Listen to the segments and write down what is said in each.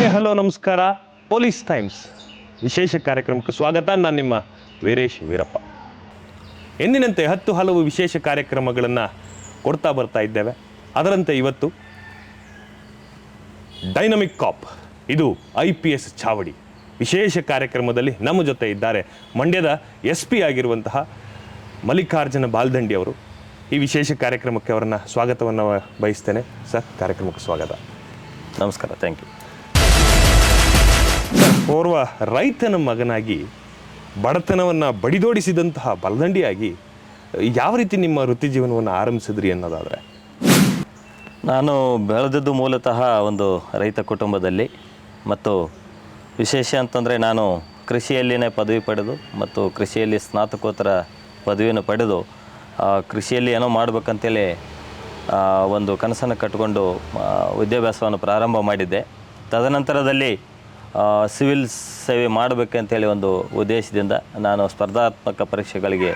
Hi hello, ನಮಸ್ಕಾರ. Police times ವಿಶೇಷ ಕಾರ್ಯಕ್ರಮಕ್ಕೆ ಸ್ವಾಗತ. ನಾನು ನಿಮ್ಮ ವೀರೇಶ್ ವೀರಪ್ಪ. ಎಂದಿನಂತೆ ಹತ್ತು ಹಲವು ವಿಶೇಷ ಕಾರ್ಯಕ್ರಮಗಳನ್ನು ಕೊಡ್ತಾ ಬರ್ತಾ ಇದ್ದೇವೆ. ಅದರಂತೆ ಇವತ್ತು ಡೈನಮಿಕ್ ಕಾಪ್ ಇದು ಐ ಪಿ ಎಸ್ ಚಾವಡಿ. ವಿಶೇಷ ಕಾರ್ಯಕ್ರಮದಲ್ಲಿ ನಮ್ಮ ಜೊತೆ ಇದ್ದಾರೆ ಮಂಡ್ಯದ ಎಸ್ ಪಿ ಆಗಿರುವಂತಹ ಮಲ್ಲಿಕಾರ್ಜುನ ಬಾಲ್ದಂಡಿ ಅವರು. ಈ ವಿಶೇಷ ಕಾರ್ಯಕ್ರಮಕ್ಕೆ ಅವರನ್ನು ಸ್ವಾಗತವನ್ನು ಬಯಸ್ತೇನೆ. ಸರ್, ಕಾರ್ಯಕ್ರಮಕ್ಕೆ ಸ್ವಾಗತ. ನಮಸ್ಕಾರ ಥ್ಯಾಂಕ್ ಯು ಓರ್ವ ರೈತನ ಮಗನಾಗಿ ಬಡತನವನ್ನು ಬಡಿದೋಡಿಸಿದಂತಹ ಬಲದಂಡಿಯಾಗಿ ಯಾವ ರೀತಿ ನಿಮ್ಮ ವೃತ್ತಿ ಜೀವನವನ್ನು ಆರಂಭಿಸಿದ್ರಿ ಅನ್ನೋದಾದರೆ? ನಾನು ಬೆಳೆದದ್ದು ಮೂಲತಃ ಒಂದು ರೈತ ಕುಟುಂಬದಲ್ಲಿ ಮತ್ತು ವಿಶೇಷ ಅಂತಂದರೆ ನಾನು ಕೃಷಿಯಲ್ಲಿನೇ ಪದವಿ ಪಡೆದು ಮತ್ತು ಕೃಷಿಯಲ್ಲಿ ಸ್ನಾತಕೋತ್ತರ ಪದವಿಯನ್ನು ಪಡೆದು ಕೃಷಿಯಲ್ಲಿ ಏನೋ ಮಾಡಬೇಕಂತೇಳಿ ಒಂದು ಕನಸನ್ನು ಕಟ್ಟಿಕೊಂಡು ವಿದ್ಯಾಭ್ಯಾಸವನ್ನು ಪ್ರಾರಂಭ ಮಾಡಿದ್ದೆ. ತದನಂತರದಲ್ಲಿ ಸಿವಿಲ್ ಸೇವೆ ಮಾಡಬೇಕಂತೇಳಿ ಒಂದು ಉದ್ದೇಶದಿಂದ ನಾನು ಸ್ಪರ್ಧಾತ್ಮಕ ಪರೀಕ್ಷೆಗಳಿಗೆ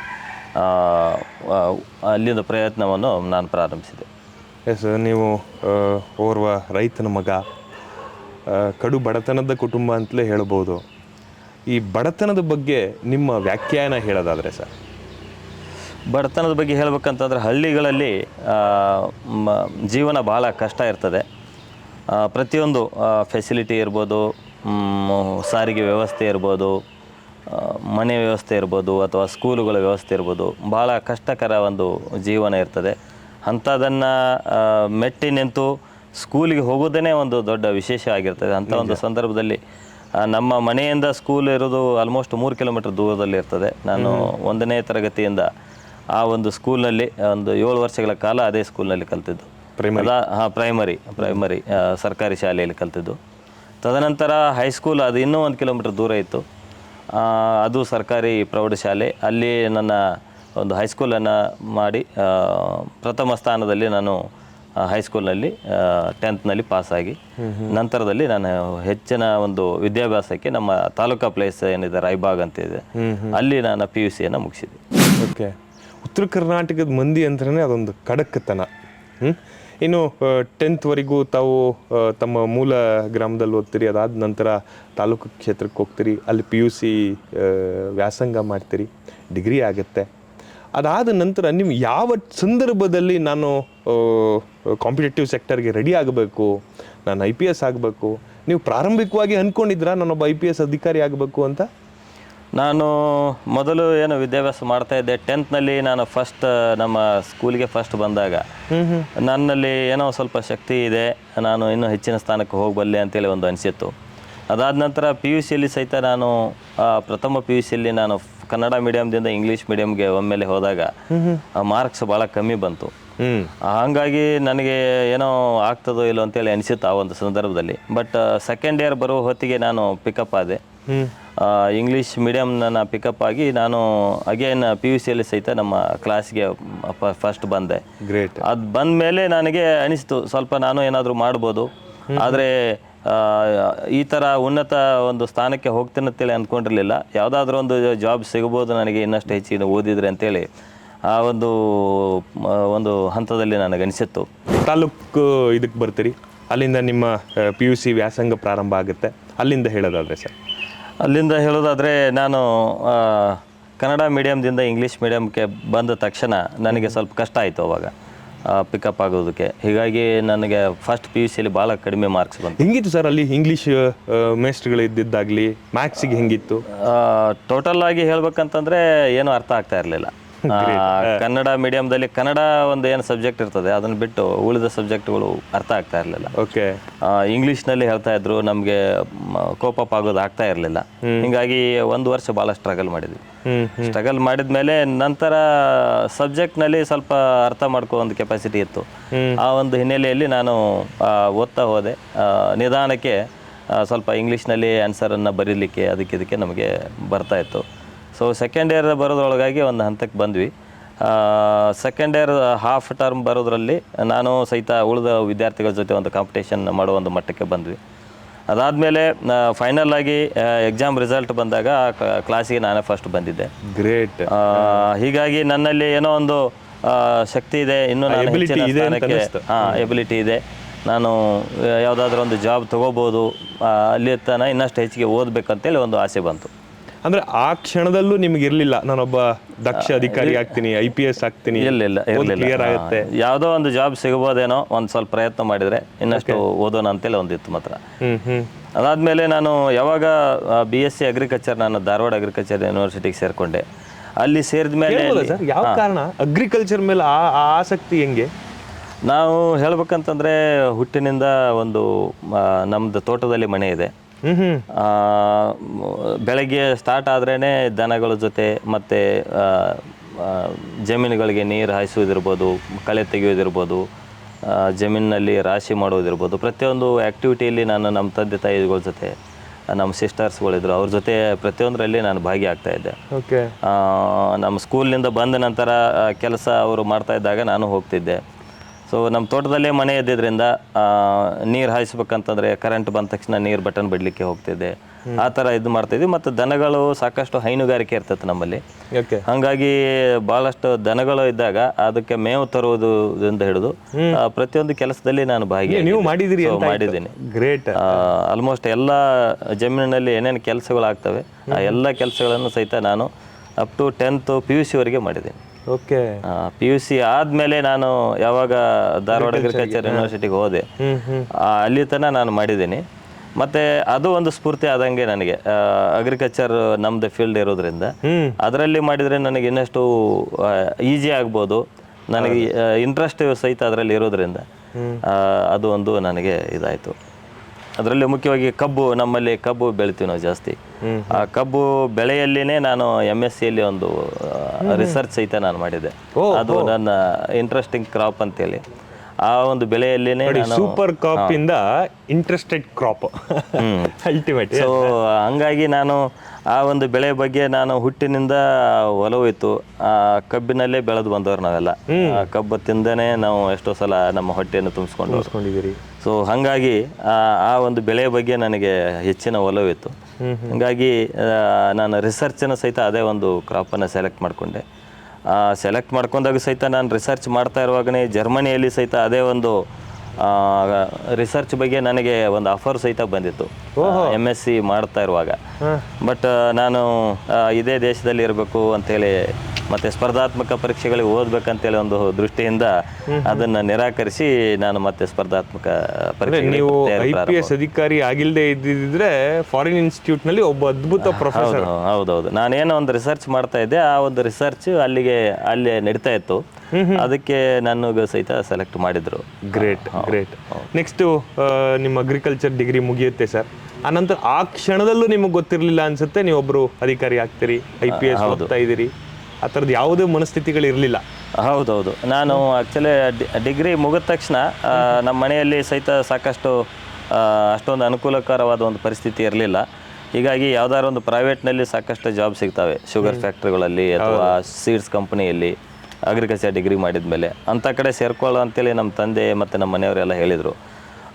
ಅಲ್ಲಿಂದ ಪ್ರಯತ್ನವನ್ನು ನಾನು ಪ್ರಾರಂಭಿಸಿದೆ. ಎಸ್ ನೀವು ಓರ್ವ ರೈತನ ಮಗ ಕಡು ಬಡತನದ ಕುಟುಂಬ ಅಂತಲೇ ಹೇಳ್ಬೋದು. ಈ ಬಡತನದ ಬಗ್ಗೆ ನಿಮ್ಮ ವ್ಯಾಖ್ಯಾನ ಹೇಳೋದಾದರೆ ಸರ್ ಬಡತನದ ಬಗ್ಗೆ ಹೇಳ್ಬೇಕಂತಂದ್ರೆ ಹಳ್ಳಿಗಳಲ್ಲಿ ಜೀವನ ಭಾಳ ಕಷ್ಟ ಇರ್ತದೆ. ಪ್ರತಿಯೊಂದು ಫೆಸಿಲಿಟಿ ಇರ್ಬೋದು ಸಾರಿಗೆ ವ್ಯವಸ್ಥೆ ಇರ್ಬೋದು ಮನೆ ವ್ಯವಸ್ಥೆ ಇರ್ಬೋದು ಅಥವಾ ಸ್ಕೂಲುಗಳ ವ್ಯವಸ್ಥೆ ಇರ್ಬೋದು ಭಾಳ ಕಷ್ಟಕರ ಒಂದು ಜೀವನ ಇರ್ತದೆ. ಅಂಥದನ್ನು ಮೆಟ್ಟಿ ನಿಂತು ಸ್ಕೂಲಿಗೆ ಹೋಗೋದೇ ಒಂದು ದೊಡ್ಡ ವಿಶೇಷ ಆಗಿರ್ತದೆ. ಅಂಥ ಒಂದು ಸಂದರ್ಭದಲ್ಲಿ ನಮ್ಮ ಮನೆಯಿಂದ ಸ್ಕೂಲ್ ಇರೋದು ಆಲ್ಮೋಸ್ಟ್ ಮೂರು ಕಿಲೋಮೀಟರ್ ದೂರದಲ್ಲಿ ಇರ್ತದೆ. ನಾನು ಒಂದನೇ ತರಗತಿಯಿಂದ ಆ ಒಂದು ಸ್ಕೂಲ್ನಲ್ಲಿ ಒಂದು ಏಳು ವರ್ಷಗಳ ಕಾಲ ಅದೇ ಸ್ಕೂಲ್ನಲ್ಲಿ ಕಲ್ತಿದ್ದು. ಪ್ರೈಮರಿ ಹಾಂ ಪ್ರೈಮರಿ ಪ್ರೈಮರಿ ಸರ್ಕಾರಿ ಶಾಲೆಯಲ್ಲಿ ಕಲ್ತಿದ್ದು. ತದನಂತರ ಹೈಸ್ಕೂಲ್ ಅದು ಇನ್ನೂ ಒಂದು ಕಿಲೋಮೀಟರ್ ದೂರ ಇತ್ತು. ಅದು ಸರ್ಕಾರಿ ಪ್ರೌಢಶಾಲೆ ಅಲ್ಲಿ ನನ್ನ ಒಂದು ಹೈಸ್ಕೂಲನ್ನು ಮಾಡಿ ಪ್ರಥಮ ಸ್ಥಾನದಲ್ಲಿ ನಾನು ಹೈಸ್ಕೂಲ್ನಲ್ಲಿ ಟೆಂತ್ನಲ್ಲಿ ಪಾಸಾಗಿ ನಂತರದಲ್ಲಿ ನಾನು ಹೆಚ್ಚಿನ ಒಂದು ವಿದ್ಯಾಭ್ಯಾಸಕ್ಕೆ ನಮ್ಮ ತಾಲೂಕಾ ಪ್ಲೇಸ್ ಏನಿದೆ ರಾಯ್ಬಾಗ್ ಅಂತ ಇದೆ. ಅಲ್ಲಿ ನಾನು ಪಿ ಯು ಸಿಯನ್ನು ಮುಗಿಸಿದೆ. ಓಕೆ ಉತ್ತರ ಕರ್ನಾಟಕದ ಮಂದಿ ಅಂದ್ರೇ ಅದೊಂದು ಕಡಕ್ತನ. ಹ್ಮ್? ಇನ್ನು ಟೆಂತ್ವರೆಗೂ ತಾವು ತಮ್ಮ ಮೂಲ ಗ್ರಾಮದಲ್ಲಿ ಓದ್ತೀರಿ, ಅದಾದ ನಂತರ ತಾಲೂಕು ಕ್ಷೇತ್ರಕ್ಕೆ ಹೋಗ್ತೀರಿ, ಅಲ್ಲಿ ಪಿ ಯು ಸಿ ವ್ಯಾಸಂಗ ಮಾಡ್ತೀರಿ ಡಿಗ್ರಿ ಆಗುತ್ತೆ. ಅದಾದ ನಂತರ ನೀವು ಯಾವ ಸಂದರ್ಭದಲ್ಲಿ ನಾನು ಕಾಂಪಿಟೇಟಿವ್ ಸೆಕ್ಟರ್ಗೆ ರೆಡಿ ಆಗಬೇಕು, ನಾನು ಐ ಪಿ ಎಸ್ ಆಗಬೇಕು, ನೀವು ಪ್ರಾರಂಭಿಕವಾಗಿ ಅಂದ್ಕೊಂಡಿದ್ರಾ ನಾನೊಬ್ಬ ಐ ಪಿ ಎಸ್ ಅಧಿಕಾರಿ ಆಗಬೇಕು ಅಂತ? ನಾನು ಮೊದಲು ಏನು ವಿದ್ಯಾಭ್ಯಾಸ ಮಾಡ್ತಾ ಇದ್ದೆ ಟೆಂತ್ನಲ್ಲಿ ನಾನು ಫಸ್ಟ್ ನಮ್ಮ ಸ್ಕೂಲ್ಗೆ ಫಸ್ಟ್ ಬಂದಾಗ. ನನ್ನಲ್ಲಿ ಏನೋ ಸ್ವಲ್ಪ ಶಕ್ತಿ ಇದೆ ನಾನು ಇನ್ನೂ ಹೆಚ್ಚಿನ ಸ್ಥಾನಕ್ಕೆ ಹೋಗಬಲ್ಲೆ ಅಂತೇಳಿ ಒಂದು ಅನಿಸಿತ್ತು. ಅದಾದ ನಂತರ ಪಿ ಯು ಸಿಯಲ್ಲಿ ಸಹಿತ ನಾನು ಪ್ರಥಮ ಪಿ ಯು ಸಿಯಲ್ಲಿ ನಾನು ಕನ್ನಡ ಮೀಡಿಯಮ್ದಿಂದ ಇಂಗ್ಲೀಷ್ ಮೀಡಿಯಮ್ಗೆ ಒಮ್ಮೆಲೆ ಹೋದಾಗ ಮಾರ್ಕ್ಸ್ ಭಾಳ ಕಮ್ಮಿ ಬಂತು. ಹಾಗಾಗಿ ನನಗೆ ಏನೋ ಆಗ್ತದೋ ಇಲ್ಲೋ ಅಂತೇಳಿ ಅನಿಸಿತ್ತು ಆ ಒಂದು ಸಂದರ್ಭದಲ್ಲಿ. ಬಟ್ ಸೆಕೆಂಡ್ ಇಯರ್ ಬರೋ ಹೊತ್ತಿಗೆ ನಾನು ಪಿಕಪ್ ಆದೆ. ಆ, ಇಂಗ್ಲೀಷ್ ಮೀಡಿಯಮ್ನ ನಾನು ಪಿಕಪ್ ಆಗಿ ನಾನು ಅಗೇನ್ ಪಿ ಯು ಸಿಯಲ್ಲಿ ಸಹಿತ ನಮ್ಮ ಕ್ಲಾಸ್ಗೆ ಫಸ್ಟ್ ಬಂದೆ. ಗ್ರೇಟ್ ಅದು ಬಂದ ಮೇಲೆ ನನಗೆ ಅನಿಸ್ತು ಸ್ವಲ್ಪ ನಾನು ಏನಾದರೂ ಮಾಡ್ಬೋದು. ಆದರೆ ಈ ಥರ ಉನ್ನತ ಒಂದು ಸ್ಥಾನಕ್ಕೆ ಹೋಗ್ತೇನೆ ಅಂತೇಳಿ ಅಂದ್ಕೊಂಡಿರಲಿಲ್ಲ ಯಾವುದಾದ್ರೂ ಒಂದು ಜಾಬ್ ಸಿಗ್ಬೋದು ನನಗೆ ಇನ್ನಷ್ಟು ಹೆಚ್ಚಿನ ಓದಿದರೆ ಅಂತೇಳಿ ಆ ಒಂದು ಒಂದು ಹಂತದಲ್ಲಿ ನನಗೆ ಅನಿಸಿತ್ತು. ತಾಲೂಕು ಇದಕ್ಕೆ ಬರ್ತೀರಿ. ಅಲ್ಲಿಂದ ನಿಮ್ಮ ಪಿ ಯು ಸಿ ವ್ಯಾಸಂಗ ಪ್ರಾರಂಭ ಆಗುತ್ತೆ. ಅಲ್ಲಿಂದ ಹೇಳೋದಾದರೆ ಸರ್. ಅಲ್ಲಿಂದ ಹೇಳೋದಾದರೆ ನಾನು ಕನ್ನಡ ಮೀಡಿಯಮ್ದಿಂದ ಇಂಗ್ಲೀಷ್ ಮೀಡಿಯಮ್ಗೆ ಬಂದ ತಕ್ಷಣ ನನಗೆ ಸ್ವಲ್ಪ ಕಷ್ಟ ಆಯಿತು ಅವಾಗ ಪಿಕಪ್ ಆಗೋದಕ್ಕೆ. ಹೀಗಾಗಿ ನನಗೆ ಫಸ್ಟ್ ಪಿ ಯು ಸಿಯಲ್ಲಿ ಭಾಳ ಕಡಿಮೆ ಮಾರ್ಕ್ಸ್ ಬಂತು. ಹೆಂಗಿತ್ತು ಸರ್ ಅಲ್ಲಿ ಇಂಗ್ಲೀಷ್ ಮೇಸ್ಟ್ಗಳು ಇದ್ದಿದ್ದಾಗಲಿ? ಮ್ಯಾಥ್ಸಿಗೆ ಹೆಂಗಿತ್ತು? ಟೋಟಲ್ ಆಗಿ ಹೇಳ್ಬೇಕಂತಂದರೆ ಏನೂ ಅರ್ಥ ಆಗ್ತಾ ಇರಲಿಲ್ಲ. ಕನ್ನಡ ಮೀಡಿಯಂದಲ್ಲಿ ಕನ್ನಡ ಒಂದು ಏನು ಸಬ್ಜೆಕ್ಟ್ ಇರ್ತದೆ ಅದನ್ನ ಬಿಟ್ಟು ಉಳಿದ ಸಬ್ಜೆಕ್ಟ್ಗಳು ಅರ್ಥ ಆಗ್ತಾ ಇರಲಿಲ್ಲ. ಓಕೆ ಇಂಗ್ಲೀಷ್ನಲ್ಲಿ ಹೇಳ್ತಾ ಇದ್ರು ನಮಗೆ ಕೋಪಪ್ ಆಗೋದು ಆಗ್ತಾ ಇರಲಿಲ್ಲ. ಹಿಂಗಾಗಿ ಒಂದು ವರ್ಷ ಭಾಳ ಸ್ಟ್ರಗಲ್ ಮಾಡಿದ್ವಿ. ಸ್ಟ್ರಗಲ್ ಮಾಡಿದ್ಮೇಲೆ ನಂತರ ಸಬ್ಜೆಕ್ಟ್ನಲ್ಲಿ ಸ್ವಲ್ಪ ಅರ್ಥ ಮಾಡ್ಕೋ ಒಂದು ಕೆಪಾಸಿಟಿ ಇತ್ತು. ಆ ಒಂದು ಹಿನ್ನೆಲೆಯಲ್ಲಿ ನಾನು ಓದ್ತಾ ಹೋದೆ. ನಿಧಾನಕ್ಕೆ ಸ್ವಲ್ಪ ಇಂಗ್ಲೀಷ್ನಲ್ಲಿ ಆನ್ಸರನ್ನು ಬರೀಲಿಕ್ಕೆ ಅದಕ್ಕೆ ಇದಕ್ಕೆ ನಮಗೆ ಬರ್ತಾ ಇತ್ತು. ಸೊ ಸೆಕೆಂಡ್ ಇಯರ್ ಬರೋದ್ರೊಳಗಾಗಿ ಒಂದು ಹಂತಕ್ಕೆ ಬಂದ್ವಿ. ಸೆಕೆಂಡ್ ಇಯರ್ ಹಾಫ್ ಟರ್ಮ್ ಬರೋದ್ರಲ್ಲಿ ನಾನು ಸಹಿತ ಉಳಿದ ವಿದ್ಯಾರ್ಥಿಗಳ ಜೊತೆ ಒಂದು ಕಾಂಪಿಟೇಷನ್ ಮಾಡೋ ಒಂದು ಮಟ್ಟಕ್ಕೆ ಬಂದ್ವಿ. ಅದಾದಮೇಲೆ ಫೈನಲ್ ಆಗಿ ಎಕ್ಸಾಮ್ ರಿಸಲ್ಟ್ ಬಂದಾಗ ಕ್ಲಾಸಿಗೆ ನಾನೇ ಫಸ್ಟ್ ಬಂದಿದ್ದೆ. ಗ್ರೇಟ್ ಹೀಗಾಗಿ ನನ್ನಲ್ಲಿ ಏನೋ ಒಂದು ಶಕ್ತಿ ಇದೆ. ಇನ್ನೂ ನಾನು. ಹಾಂ ಎಬಿಲಿಟಿ ಇದೆ. ನಾನು ಯಾವುದಾದ್ರೂ ಒಂದು ಜಾಬ್ ತೊಗೋಬೋದು. ಅಲ್ಲಿ ತನಕ ಇನ್ನಷ್ಟು ಹೆಚ್ಚಿಗೆ ಓದಬೇಕಂತೇಳಿ ಒಂದು ಆಸೆ ಬಂತು. ಅಂದ್ರೆ ಆ ಕ್ಷಣದಲ್ಲೂ ನಿಮ್ಗೆ ಇರ್ಲಿಲ್ಲ ನಾನೊಬ್ಬ ದಕ್ಷ ಅಧಿಕಾರಿ ಆಗ್ತೀನಿ ಐ ಪಿ ಎಸ್ ಆಗ್ತೀನಿ. ಇಲ್ಲ ಇಲ್ಲ ಇರಲಿಲ್ಲ. ಕ್ಲಿಯರ್ ಆಗುತ್ತೆ. ಯಾವುದೋ ಒಂದು ಜಾಬ್ ಸಿಗಬಹುದೇನೋ ಒಂದ್ ಸ್ವಲ್ಪ ಪ್ರಯತ್ನ ಮಾಡಿದ್ರೆ ಇನ್ನಷ್ಟು ಓದೋಣ ಅಂತೇಳಿ ಒಂದಿತ್ತು ಮಾತ್ರ. ಹ್ಮ್ ಹ್ಮ್. ಅದಾದಮೇಲೆ ನಾನು ಯಾವಾಗ ಬಿ ಎಸ್ ಸಿ ಅಗ್ರಿಕಲ್ಚರ್ ನಾನು ಧಾರವಾಡ ಅಗ್ರಿಕಲ್ಚರ್ ಯೂನಿವರ್ಸಿಟಿಗೆ ಸೇರ್ಕೊಂಡೆ. ಅಲ್ಲಿ ಸೇರಿದ ಮೇಲೆ ಹೇಳ್ಬೋದಾ ಸರ್? ಯಾವ ಕಾರಣ? ಅಗ್ರಿಕಲ್ಚರ್ ಮೇಲೆ ಆ ಆ ಆಸಕ್ತಿ ಹೆಂಗೆ? ನಾವು ಹೇಳ್ಬೇಕಂತಂದ್ರೆ ಹುಟ್ಟಿನಿಂದ ಒಂದು ನಮ್ದು ತೋಟದಲ್ಲಿ ಮನೆ ಇದೆ. ಬೆಳಗ್ಗೆ ಸ್ಟಾರ್ಟ್ ಆದ್ರೇ ದನಗಳ ಜೊತೆ ಮತ್ತು ಜಮೀನುಗಳಿಗೆ ನೀರು ಹಾಯಿಸುವುದಿರ್ಬೋದು ಕಳೆ ತೆಗೆಯೋದಿರ್ಬೋದು ಜಮೀನಿನಲ್ಲಿ ರಾಶಿ ಮಾಡೋದಿರ್ಬೋದು ಪ್ರತಿಯೊಂದು ಆ್ಯಕ್ಟಿವಿಟಿಯಲ್ಲಿ ನಾನು ನಮ್ಮ ತಂದೆ ತಾಯಿಗಳ ಜೊತೆ ನಮ್ಮ ಸಿಸ್ಟರ್ಸ್ಗಳಿದ್ರು ಅವ್ರ ಜೊತೆ ಪ್ರತಿಯೊಂದರಲ್ಲಿ ನಾನು ಭಾಗಿಯಾಗ್ತಾ ಇದ್ದೆ. ನಮ್ಮ ಸ್ಕೂಲಿಂದ ಬಂದ ನಂತರ ಕೆಲಸ ಅವರು ಮಾಡ್ತಾ ಇದ್ದಾಗ ನಾನು ಹೋಗ್ತಿದ್ದೆ. ಸೊ ನಮ್ಮ ತೋಟದಲ್ಲೇ ಮನೆ ಇದ್ದಿದ್ದರಿಂದ ನೀರು ಹಾಯಿಸ್ಬೇಕಂತಂದ್ರೆ ಕರೆಂಟ್ ಬಂದ ತಕ್ಷಣ ನೀರು ಬಟನ್ ಬಿಡ್ಲಿಕ್ಕೆ ಹೋಗ್ತಿದ್ದೆ. ಆ ಥರ ಇದು ಮಾಡ್ತಿದ್ವಿ ಮತ್ತು ದನಗಳು ಸಾಕಷ್ಟು ಹೈನುಗಾರಿಕೆ ಇರ್ತೈತೆ ನಮ್ಮಲ್ಲಿ. ಹಾಗಾಗಿ ಭಾಳಷ್ಟು ದನಗಳು ಇದ್ದಾಗ ಅದಕ್ಕೆ ಮೇವು ತರುವುದರಿಂದ ಹಿಡಿದು ಪ್ರತಿಯೊಂದು ಕೆಲಸದಲ್ಲಿ ನಾನು ಭಾಗಿ ನೀವು ಮಾಡಿದಿರಿ ಅಂತ ಮಾಡಿದ್ದೀನಿ. ಗ್ರೇಟ್ ಆಲ್ಮೋಸ್ಟ್ ಎಲ್ಲ ಜಮೀನಿನಲ್ಲಿ ಏನೇನು ಕೆಲಸಗಳು ಆಗ್ತವೆ ಆ ಎಲ್ಲ ಕೆಲಸಗಳನ್ನು ಸಹಿತ ನಾನು up to tenth P U ಸಿವರೆಗೆ ಮಾಡಿದ್ದೀನಿ. ಓಕೆ. ಪಿ ಯು ಸಿ ಆದ್ಮೇಲೆ ನಾನು ಯಾವಾಗ ಧಾರವಾಡ ಅಗ್ರಿಕಲ್ಚರ್ ಯೂನಿವರ್ಸಿಟಿಗೆ ಹೋದೆ. ಅಲ್ಲಿ ತನಕ ನಾನು ಮಾಡಿದ್ದೀನಿ. ಮತ್ತೆ ಅದು ಒಂದು ಸ್ಫೂರ್ತಿ ಆದಂಗೆ ನನಗೆ. ಅಗ್ರಿಕಲ್ಚರ್ ನಮ್ದು ಫೀಲ್ಡ್ ಇರೋದ್ರಿಂದ. ಅದರಲ್ಲಿ ಮಾಡಿದ್ರೆ ನನಗೆ ಇನ್ನಷ್ಟು ಈಸಿ ಆಗ್ಬೋದು. ನನಗೆ ಇಂಟ್ರೆಸ್ಟ್ ಸಹಿತ ಅದರಲ್ಲಿ ಇರೋದ್ರಿಂದ. ಅದು ಒಂದು ನನಗೆ ಇದಾಯಿತು. ಅದರಲ್ಲಿ ಮುಖ್ಯವಾಗಿ ಕಬ್ಬು ನಮ್ಮಲ್ಲಿ ಕಬ್ಬು ಬೆಳಿತೀವಿ ನಾವು ಜಾಸ್ತಿ. ಆ ಕಬ್ಬು ಬೆಳೆಯಲ್ಲಿನೇ ನಾನು ಎಂ ಎಸ್ ಸಿಯಲ್ಲಿ ಒಂದು ರಿಸರ್ಚ್ ಸಹಿತ ನಾನು ಮಾಡಿದೆ. ಅದು ನನ್ನ ಇಂಟ್ರೆಸ್ಟಿಂಗ್ ಕ್ರಾಪ್ ಅಂತೇಳಿ. ಆ ಒಂದು ಬೆಳೆಯಲ್ಲಿನೇ ಸೂಪರ್ ಕ್ರಾಪ್ ಇಂದ ಇಂಟ್ರೆಸ್ಟೆಡ್ ಕ್ರಾಪ್ ಅಲ್ಟಿಮೇಟ್ ಸೊ ಹಂಗಾಗಿ ನಾನು ಆ ಒಂದು ಬೆಳೆ ಬಗ್ಗೆ ನಾನು ಹುಟ್ಟಿನಿಂದ ಒಲವು ಇತ್ತು. ಆ ಕಬ್ಬಿನಲ್ಲೇ ಬೆಳೆದು ಬಂದವರು ನಾವೆಲ್ಲ. ಕಬ್ಬು ತಿಂದನೆ ನಾವು ಎಷ್ಟೋ ಸಲ ನಮ್ಮ ಹೊಟ್ಟೆಯನ್ನು ತುಂಬಿಸ್ಕೊಂಡು ಸೊ ಹಾಗಾಗಿ ಆ ಒಂದು ಬೆಳೆ ಬಗ್ಗೆ ನನಗೆ ಹೆಚ್ಚಿನ ಒಲವಿತ್ತು. ಹಾಗಾಗಿ ನಾನು ರಿಸರ್ಚನ್ನು ಸಹಿತ ಅದೇ ಒಂದು ಕ್ರಾಪನ್ನು ಸೆಲೆಕ್ಟ್ ಮಾಡಿಕೊಂಡೆ. ಸೆಲೆಕ್ಟ್ ಮಾಡ್ಕೊಂಡಾಗ ಸಹಿತ ನಾನು ರಿಸರ್ಚ್ ಮಾಡ್ತಾ ಇರುವಾಗಲೇ ಜರ್ಮನಿಯಲ್ಲಿ ಸಹಿತ ಅದೇ ಒಂದು ರಿಸರ್ಚ್ ಬಗ್ಗೆ ನನಗೆ ಒಂದು ಆಫರ್ ಸಹಿತ ಬಂದಿತ್ತು. ಎಂ ಎಸ್ ಸಿ ಮಾಡ್ತಾ ಇರುವಾಗ. ಬಟ್ ನಾನು ಇದೇ ದೇಶದಲ್ಲಿ ಇರಬೇಕು ಅಂತೇಳಿ ಮತ್ತೆ ಸ್ಪರ್ಧಾತ್ಮಕ ಪರೀಕ್ಷೆಗಳಿಗೆ ಓದ್ಬೇಕಂತೇಳಿ ಒಂದು ದೃಷ್ಟಿಯಿಂದ ಅದನ್ನ ನಿರಾಕರಿಸಿ ನಾನು ಮತ್ತೆ ಸ್ಪರ್ಧಾತ್ಮಕ ಪರೀಕ್ಷೆ ನೀವು ಐ ಪಿ ಎಸ್ ಅಧಿಕಾರಿ ಆಗಿಲ್ಲದೆ ಇದ್ದಿದ್ರೆ ಫಾರಿನ್ ಇನ್ಸ್ಟಿಟ್ಯೂಟ್ನಲ್ಲಿ ಒಬ್ಬ ಅದ್ಭುತ ಪ್ರೊಫೆಸರ್ ಹೌದು ಹೌದೌದು. ನಾನೇನೋ ಒಂದು ರಿಸರ್ಚ್ ಮಾಡ್ತಾ ಇದ್ದೆ ಆ ಒಂದು ರಿಸರ್ಚ್ ಅಲ್ಲಿಗೆ ಅಲ್ಲಿ ನಡೀತಾ ಇತ್ತು. ಅದಕ್ಕೆ ನಾನು ಸಹಿತ ಸೆಲೆಕ್ಟ್ ಮಾಡಿದ್ರು. ಗ್ರೇಟ್ ಗ್ರೇಟ್ ನೆಕ್ಸ್ಟ್ ನಿಮ್ಮ ಅಗ್ರಿಕಲ್ಚರ್ ಡಿಗ್ರಿ ಮುಗಿಯುತ್ತೆ ಸರ್ ಆನಂತರ ಆ ಕ್ಷಣದಲ್ಲೂ ನಿಮಗೆ ಗೊತ್ತಿರಲಿಲ್ಲ ಅನ್ಸುತ್ತೆ ನೀವೊಬ್ರು ಅಧಿಕಾರಿ ಆಗ್ತೀರಿ ಐ ಪಿ ಎಸ್ ಓದ್ತಾ ಇದ್ದೀರಿ. ಆ ಥರದ್ದು ಯಾವುದೇ ಮನಸ್ಥಿತಿಗಳು ಇರಲಿಲ್ಲ. ಹೌದೌದು. ನಾನು ಆ್ಯಕ್ಚುಲಿ ಡಿಗ್ರಿ ಮುಗಿದ ತಕ್ಷಣ ನಮ್ಮ ಮನೆಯಲ್ಲಿ ಸಹಿತ ಸಾಕಷ್ಟು ಅಷ್ಟೊಂದು ಅನುಕೂಲಕರವಾದ ಒಂದು ಪರಿಸ್ಥಿತಿ ಇರಲಿಲ್ಲ. ಹೀಗಾಗಿ ಯಾವ್ದಾದ್ರು ಒಂದು ಪ್ರೈವೇಟ್ನಲ್ಲಿ ಸಾಕಷ್ಟು ಜಾಬ್ ಸಿಗ್ತವೆ. ಶುಗರ್ ಫ್ಯಾಕ್ಟ್ರಿಗಳಲ್ಲಿ ಅಥವಾ ಸೀಡ್ಸ್ ಕಂಪ್ನಿಯಲ್ಲಿ ಅಗ್ರಿಕಲ್ಚರ್ ಡಿಗ್ರಿ ಮಾಡಿದ ಮೇಲೆ ಅಂಥ ಕಡೆ ಸೇರ್ಕೊಳ್ಳೋ ಅಂತೇಳಿ ನಮ್ಮ ತಂದೆ ಮತ್ತು ನಮ್ಮ ಮನೆಯವರೆಲ್ಲ ಹೇಳಿದರು.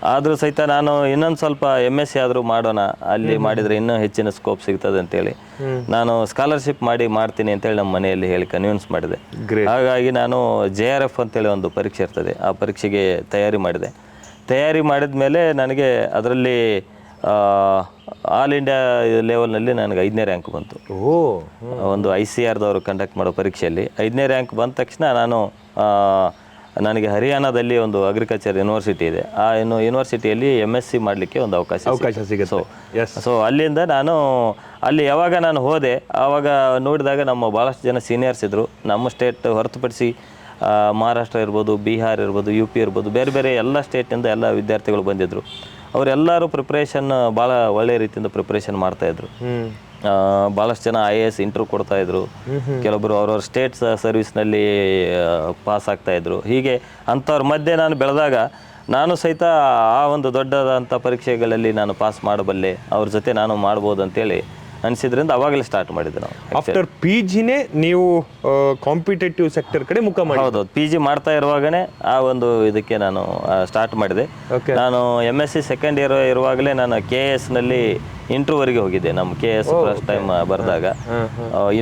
ಆದರೂ ಸಹಿತ ನಾನು ಇನ್ನೊಂದು ಸ್ವಲ್ಪ ಎಂ ಎಸ್ ಸಿ ಆದರೂ ಮಾಡೋಣ. ಅಲ್ಲಿ ಮಾಡಿದರೆ ಇನ್ನೂ ಹೆಚ್ಚಿನ ಸ್ಕೋಪ್ ಸಿಗ್ತದೆ ಅಂತೇಳಿ. ನಾನು ಸ್ಕಾಲರ್ಶಿಪ್ ಮಾಡಿ ಮಾಡ್ತೀನಿ ಅಂತೇಳಿ ನಮ್ಮ ಮನೆಯಲ್ಲಿ ಹೇಳಿ ಕನ್ವಿನ್ಸ್ ಮಾಡಿದೆ. ಹಾಗಾಗಿ ನಾನು ಜೆ ಆರ್ ಎಫ್ ಅಂತೇಳಿ ಒಂದು ಪರೀಕ್ಷೆ ಇರ್ತದೆ. ಆ ಪರೀಕ್ಷೆಗೆ ತಯಾರಿ ಮಾಡಿದೆ. ತಯಾರಿ ಮಾಡಿದ ಮೇಲೆ ನನಗೆ ಅದರಲ್ಲಿ ಆಲ್ ಇಂಡಿಯಾ ಲೆವೆಲ್ನಲ್ಲಿ ನನಗೆ ಐದನೇ ರ್ಯಾಂಕ್ ಬಂತು. ಓ ಒಂದು ಐ ಸಿ ಆರ್ದವರು ಕಂಡಕ್ಟ್ ಮಾಡೋ ಪರೀಕ್ಷೆಯಲ್ಲಿ. ಐದನೇ ರ್ಯಾಂಕ್ ಬಂದ ತಕ್ಷಣ ನಾನು ನನಗೆ ಹರಿಯಾಣದಲ್ಲಿ ಒಂದು ಅಗ್ರಿಕಲ್ಚರ್ ಯೂನಿವರ್ಸಿಟಿ ಇದೆ. ಆ ಇನ್ನು ಯೂನಿವರ್ಸಿಟಿಯಲ್ಲಿ ಎಂ ಎಸ್ ಸಿ ಮಾಡಲಿಕ್ಕೆ ಒಂದು ಅವಕಾಶ ಅವಕಾಶ. ಸಿಗುತ್ತೆ. ಸೊ ಎಸ್ ಸೊ ಅಲ್ಲಿಂದ ನಾನು ಅಲ್ಲಿ ಯಾವಾಗ ನಾನು ಹೋದೆ ಆವಾಗ ನೋಡಿದಾಗ ನಮ್ಮ ಭಾಳಷ್ಟು ಜನ ಸೀನಿಯರ್ಸ್ ಇದ್ದರು ನಮ್ಮ ಸ್ಟೇಟ್ ಹೊರತುಪಡಿಸಿ ಮಹಾರಾಷ್ಟ್ರ ಇರ್ಬೋದು ಬಿಹಾರ್ ಇರ್ಬೋದು ಯು ಪಿ ಇರ್ಬೋದು ಬೇರೆ ಬೇರೆ ಎಲ್ಲ ಸ್ಟೇಟಿಂದ ಎಲ್ಲ ವಿದ್ಯಾರ್ಥಿಗಳು ಬಂದಿದ್ದರು ಅವರೆಲ್ಲರೂ ಪ್ರಿಪ್ರೇಷನ್ ಭಾಳ ಒಳ್ಳೆಯ ರೀತಿಯಿಂದ ಪ್ರಿಪ್ರೇಷನ್ ಮಾಡ್ತಾಯಿದ್ರು ಭಾಳಷ್ಟು ಜನ ಐ ಎ ಎಸ್ ಇಂಟರ್ವ್ಯೂ ಕೊಡ್ತಾ ಇದ್ರು. ಕೆಲವೊಬ್ಬರು ಅವ್ರವ್ರ ಸ್ಟೇಟ್ ಸರ್ವಿಸ್ನಲ್ಲಿ ಪಾಸ್ ಆಗ್ತಾ ಇದ್ರು. ಹೀಗೆ ಅಂಥವ್ರ ಮಧ್ಯೆ ನಾನು ಬೆಳೆದಾಗ ನಾನು ಸಹಿತ ಆ ಒಂದು ದೊಡ್ಡದಾದಂಥ ಪರೀಕ್ಷೆಗಳಲ್ಲಿ ನಾನು ಪಾಸ್ ಮಾಡಬಲ್ಲೆ. ಅವ್ರ ಜೊತೆ ನಾನು ಮಾಡ್ಬೋದು ಅಂತೇಳಿ ಅನಿಸಿದ್ರಿಂದ ಅವಾಗಲೇ ಸ್ಟಾರ್ಟ್ ಮಾಡಿದ್ದೆ ನಾವು. ಆಫ್ಟರ್ ಪಿ ಜಿನೇ ನೀವು ಕಾಂಪಿಟೇಟಿವ್ ಸೆಕ್ಟರ್ ಕಡೆ ಮುಖ ಮಾಡಿ. ಹೌದು ಪಿ ಜಿ ಮಾಡ್ತಾ ಇರುವಾಗನೇ ಆ ಒಂದು ಇದಕ್ಕೆ ನಾನು ಸ್ಟಾರ್ಟ್ ಮಾಡಿದೆ. ನಾನು M S C second year ಇರುವಾಗಲೇ ನಾನು ಕೆ ಎಸ್ನಲ್ಲಿ ಇಂಟ್ರೂವರೆಗೆ ಹೋಗಿದ್ದೆ. ನಮ್ಮ ಕೆ ಎಸ್ ಫಸ್ಟ್ ಟೈಮ್ ಬರೆದಾಗ.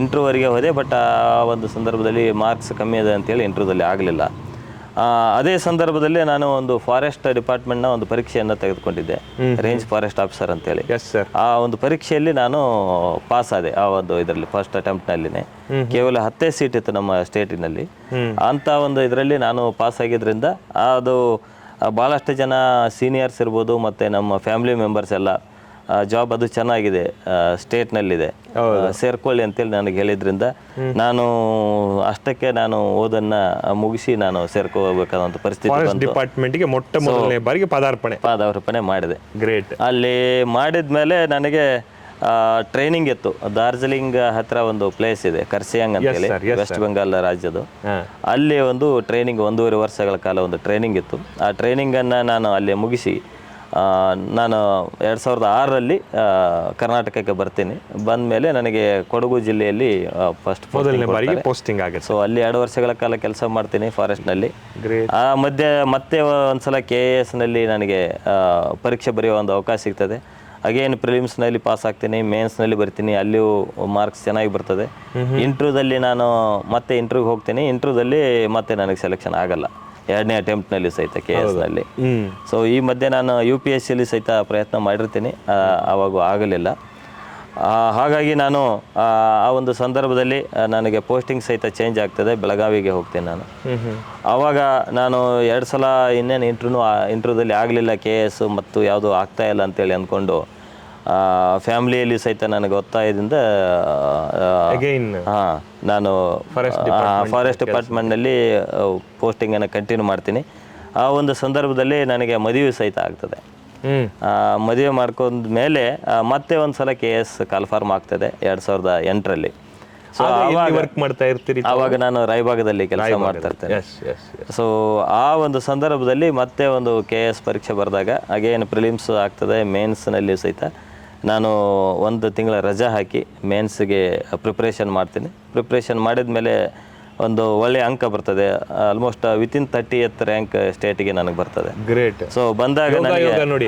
ಇಂಟ್ರೂವರೆಗೆ ಹೋದೆ ಬಟ್ ಆ ಒಂದು ಸಂದರ್ಭದಲ್ಲಿ ಮಾರ್ಕ್ಸ್ ಕಮ್ಮಿ ಇದೆ ಅಂತೇಳಿ ಇಂಟ್ರೂದಲ್ಲಿ ಆಗಲಿಲ್ಲ. ಅದೇ ಸಂದರ್ಭದಲ್ಲಿ ನಾನು ಒಂದು ಫಾರೆಸ್ಟ್ ಡಿಪಾರ್ಟ್ಮೆಂಟ್ನ ಒಂದು ಪರೀಕ್ಷೆಯನ್ನು ತೆಗೆದುಕೊಂಡಿದ್ದೆ. ರೇಂಜ್ ಫಾರೆಸ್ಟ್ ಆಫೀಸರ್ ಅಂತೇಳಿ. ಎಸ್ ಸರ್ ಆ ಒಂದು ಪರೀಕ್ಷೆಯಲ್ಲಿ ನಾನು ಪಾಸ್ ಆದೆ ಆ ಒಂದು ಇದರಲ್ಲಿ ಫಸ್ಟ್ ಅಟೆಂಪ್ಟ್ನಲ್ಲಿನೇ ಕೇವಲ ಹತ್ತೇ ಸೀಟ್ ಇತ್ತು ನಮ್ಮ ಸ್ಟೇಟಿನಲ್ಲಿ ಅಂತ ಒಂದು ಇದರಲ್ಲಿ ನಾನು ಪಾಸ್ ಆಗಿದ್ರಿಂದ ಅದು ಬಹಳಷ್ಟು ಭಾಳಷ್ಟು ಜನ ಸೀನಿಯರ್ಸ್ ಇರ್ಬೋದು ಮತ್ತು ನಮ್ಮ ಫ್ಯಾಮಿಲಿ ಮೆಂಬರ್ಸ್ ಎಲ್ಲ ಜಾಬ್ ಅದು ಚೆನ್ನಾಗಿದೆ ಸ್ಟೇಟ್ನಲ್ಲಿದೆ ಸೇರ್ಕೊಳ್ಳಿ ಅಂತೇಳಿ ನನಗೆ ಹೇಳಿದ್ರಿಂದ ನಾನು ಅಷ್ಟಕ್ಕೆ ನಾನು ಓದನ್ನ ಮುಗಿಸಿ ನಾನು ಸೇರ್ಕೋಬೇಕಾದಂತ ಪರಿಸ್ಥಿತಿ ಡಿಪಾರ್ಟ್ಮೆಂಟ್ಗೆ ಮೊಟ್ಟ ಮೊದಲನೇ ಬಾರಿಗೆ ಪದಾರ್ಪಣೆ. ಪದಾರ್ಪಣೆ ಮಾಡಿದೆ. ಗ್ರೇಟ್ ಅಲ್ಲಿ ಮಾಡಿದ್ಮೇಲೆ ನನಗೆ ಟ್ರೈನಿಂಗ್ ಇತ್ತು. ಡಾರ್ಜಿಲಿಂಗ್ ಹತ್ರ ಒಂದು ಪ್ಲೇಸ್ ಇದೆ ಕರ್ಸಿಯಾಂಗ್ ಅಂತ ಹೇಳಿ ವೆಸ್ಟ್ ಬೆಂಗಾಲ್ ರಾಜ್ಯದು ಅಲ್ಲಿ ಒಂದು ಟ್ರೈನಿಂಗ್ ಒಂದೂವರೆ ವರ್ಷಗಳ ಕಾಲ ಒಂದು ಟ್ರೈನಿಂಗ್ ಇತ್ತು. ಆ ಟ್ರೈನಿಂಗನ್ನು ನಾನು ಅಲ್ಲಿ ಮುಗಿಸಿ ನಾನು ಎರಡು ಸಾವಿರದ ಆರರಲ್ಲಿ ಕರ್ನಾಟಕಕ್ಕೆ ಬರ್ತೀನಿ. ಬಂದ ಮೇಲೆ ನನಗೆ ಕೊಡಗು ಜಿಲ್ಲೆಯಲ್ಲಿ ಫಸ್ಟ್ ಮೊದಲನೇ ಬಾರಿಗೆ ಪೋಸ್ಟಿಂಗ್ ಆಗಿದೆ ಸೊ ಅಲ್ಲಿ ಎರಡು ವರ್ಷಗಳ ಕಾಲ ಕೆಲಸ ಮಾಡ್ತೀನಿ ಫಾರೆಸ್ಟ್ನಲ್ಲಿ ಆ ಮಧ್ಯೆ ಮತ್ತೆ ಒಂದ್ಸಲ ಕೆ ಎ ಎಸ್ನಲ್ಲಿ ನನಗೆ ಪರೀಕ್ಷೆ ಬರೆಯೋ ಒಂದು ಅವಕಾಶ ಸಿಗ್ತದೆ. ಅಗೇನ್ ಪ್ರಿಲಿಮ್ಸ್ನಲ್ಲಿ ಪಾಸ್ ಆಗ್ತೀನಿ ಮೇನ್ಸ್ನಲ್ಲಿ ಬರ್ತೀನಿ ಅಲ್ಲಿಯೂ ಮಾರ್ಕ್ಸ್ ಚೆನ್ನಾಗಿ ಬರ್ತದೆ. ಇಂಟ್ರ್ಯೂದಲ್ಲಿ ನಾನು ಮತ್ತೆ ಇಂಟ್ರ್ಯೂಗೆ ಹೋಗ್ತೀನಿ. ಇಂಟ್ರ್ಯೂದಲ್ಲಿ ಮತ್ತೆ ನನಗೆ ಸೆಲೆಕ್ಷನ್ ಆಗಲ್ಲ. ಎರಡನೇ ಅಟೆಂಪ್ಟ್ನಲ್ಲಿ ಸಹಿತ ಕೆ ಎಸ್ನಲ್ಲಿ ನಲ್ಲಿ. ಸೊ ಈ ಮಧ್ಯೆ ನಾನು ಯು ಪಿ ಎಸ್ ಸಿಲಿ ಸಹಿತ ಪ್ರಯತ್ನ ಮಾಡಿರ್ತೀನಿ. ಆವಾಗ ಆಗಲಿಲ್ಲ. ಹಾಗಾಗಿ ನಾನು ಆ ಒಂದು ಸಂದರ್ಭದಲ್ಲಿ ನನಗೆ ಪೋಸ್ಟಿಂಗ್ ಸಹಿತ ಚೇಂಜ್ ಆಗ್ತದೆ. ಬೆಳಗಾವಿಗೆ ಹೋಗ್ತೇನೆ ನಾನು. ಅವಾಗ ಆವಾಗ ನಾನು ಎರಡು ಸಲ ಇನ್ನೇನು ಇಂಟ್ರೂ ಇಂಟ್ರ್ಯೂದಲ್ಲಿ ಆಗಲಿಲ್ಲ ಕೆ ಎಸ್ ಮತ್ತು ಯಾವುದೂ ಆಗ್ತಾ ಇಲ್ಲ ಅಂತೇಳಿ ಅಂದ್ಕೊಂಡು ಫ್ಯಾಮ್ಲಿಯಲ್ಲಿ ಸಹಿತ ನನಗೆ ಒತ್ತಾಯದಿಂದ ಅಗೈನ್ ಹಾಂ ನಾನು ಫಾರೆಸ್ಟ್ ಡಿಪಾರ್ಟ್ಮೆಂಟ್ನಲ್ಲಿ ಪೋಸ್ಟಿಂಗನ್ನು ಕಂಟಿನ್ಯೂ ಮಾಡ್ತೀನಿ. ಆ ಒಂದು ಸಂದರ್ಭದಲ್ಲಿ ನನಗೆ ಮದುವೆ ಸಹಿತ ಆಗ್ತದೆ. ಮದುವೆ ಮಾಡ್ಕೊಂಡ ಮೇಲೆ ಮತ್ತೆ ಒಂದು ಸಲ ಕೆ ಎಸ್ ಕಾಲ್ಫಾರ್ಮ್ ಆಗ್ತದೆ ಎರಡು ಸಾವಿರದ ಎಂಟರಲ್ಲಿ. ಸೊ ವರ್ಕ್ ಮಾಡ್ತಾ ಇರ್ತೀರಿ ಆವಾಗ ನಾನು ರಾಯಭಾಗದಲ್ಲಿ ಕೆಲಸ ಮಾಡ್ತಾ ಇರ್ತೇನೆ ಸೊ ಆ ಒಂದು ಸಂದರ್ಭದಲ್ಲಿ ಮತ್ತೆ ಒಂದು ಕೆ ಎಸ್ ಪರೀಕ್ಷೆ ಬರೆದಾಗ ಅಗೇನ್ ಪ್ರಿಲಿಮ್ಸ್ ಆಗ್ತದೆ ಮೇನ್ಸ್ನಲ್ಲಿ ಸಹಿತ. ನಾನು ಒಂದು ತಿಂಗಳ ರಜಾ ಹಾಕಿ ಮೇನ್ಸ್ಗೆ ಪ್ರಿಪ್ರೇಷನ್ ಮಾಡ್ತೀನಿ. ಪ್ರಿಪ್ರೇಷನ್ ಮಾಡಿದ ಮೇಲೆ ಒಂದು ಒಳ್ಳೆಯ ಅಂಕ ಬರ್ತದೆ. Almost within thirty eighth rank ಸ್ಟೇಟ್ಗೆ ನನಗೆ ಬರ್ತದೆ. ಗ್ರೇಟ್ ಸೊ ಬಂದಾಗ ನನಗೆ ನೋಡಿ.